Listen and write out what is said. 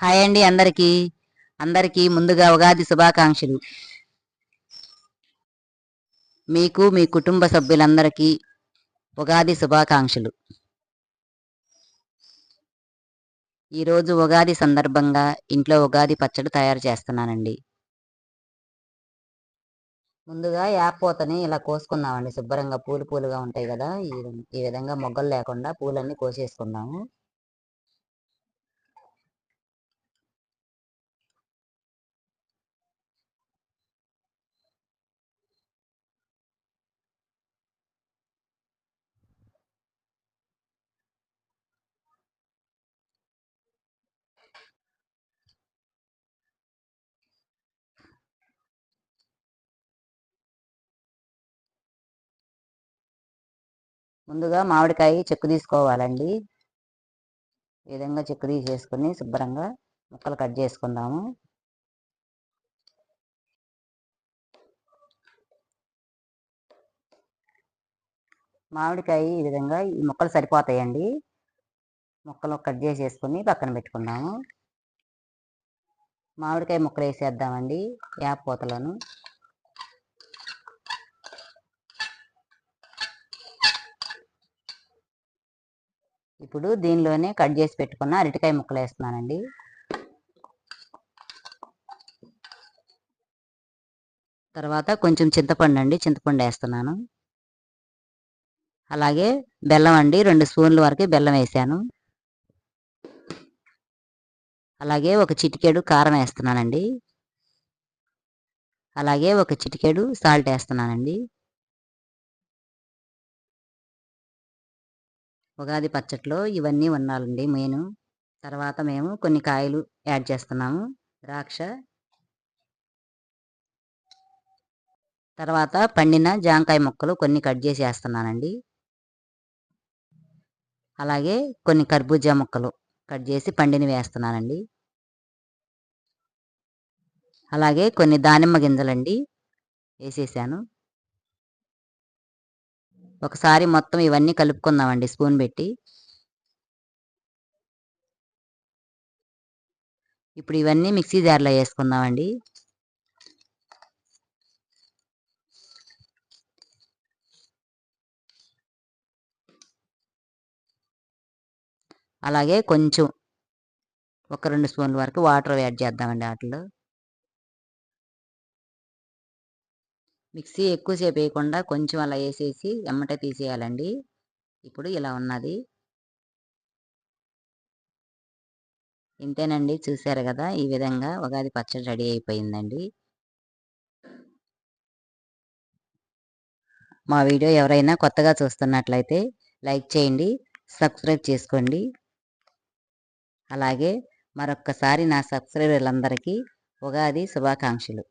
Hi అండి అందరికీ. అందరికీ ముందుగా ఉగాది శుభాకాంక్షలు. మీకు మీ కుటుంబ సభ్యులందరికీ ఉగాది శుభాకాంక్షలు. ఈరోజు ఉగాది సందర్భంగా ఇంట్లో ఉగాది పచ్చడి తయారు చేస్తున్నానండి. ముందుగా యాపోతని ఇలా కోసుకుందామండి. శుభ్రంగా పూలు పూలుగా ఉంటాయి కదా. ఈ ఈ విధంగా మొగ్గలు లేకుండా పూలన్నీ కోసేసుకుందాము. ముందుగా మామిడికాయ చెక్కు తీసుకోవాలండి. ఈ విధంగా చెక్కు తీసేసుకుని శుభ్రంగా ముక్కలు కట్ చేసుకుందాము. మామిడికాయ ఈ విధంగా ఈ ముక్కలు సరిపోతాయండి. ముక్కలు కట్ చేసేసుకుని పక్కన పెట్టుకుందాము. మామిడికాయ ముక్కలు వేసేద్దామండి. యాప్ పూతలను. ఇప్పుడు దీనిలోనే కట్ చేసి పెట్టుకున్న అరటికాయ ముక్కలు వేస్తున్నానండి. తర్వాత కొంచెం చింతపండు అండి చింతపండు వేస్తున్నాను. అలాగే బెల్లం అండి రెండు స్పూన్ల వరకు బెల్లం వేసాను. అలాగే ఒక చిటికెడు కారం వేస్తున్నానండి. అలాగే ఒక చిటికెడు సాల్ట్ వేస్తున్నానండి. ఉగాది పచ్చట్లో ఇవన్నీ ఉండాలండి మెయిన్. తర్వాత మేము కొన్ని కాయలు యాడ్ చేస్తున్నాము. ద్రాక్ష. తర్వాత పండిన జాంకాయ ముక్కలు కొన్ని కట్ చేసి వేస్తున్నానండి. అలాగే కొన్ని కర్బూజా ముక్కలు కట్ చేసి పండిని వేస్తున్నానండి. అలాగే కొన్ని దానిమ్మ గింజలండి వేసేసాను. ఒకసారి మొత్తం ఇవన్నీ కలుపుకుందామండి స్పూన్ పెట్టి. ఇప్పుడు ఇవన్నీ మిక్సీ జార్లో వేసుకుందామండి. అలాగే కొంచెం ఒక రెండు స్పూన్ల వరకు వాటర్ యాడ్ చేద్దామండి వాటిలో మిక్సీ ఎక్కువసేపు వేయకుండా కొంచెం అలా వేసేసి ఎమ్మటే తీసేయాలండి. ఇప్పుడు ఇలా ఉన్నది. ఇంతేనండి. చూసారు కదా! ఈ విధంగా ఉగాది పచ్చడి రెడీ అయిపోయిందండి. మా వీడియో ఎవరైనా కొత్తగా చూస్తున్నట్లయితే లైక్ చేయండి సబ్స్క్రైబ్ చేసుకోండి. అలాగే మరొక్కసారి నా సబ్స్క్రైబర్లందరికీ ఉగాది శుభాకాంక్షలు.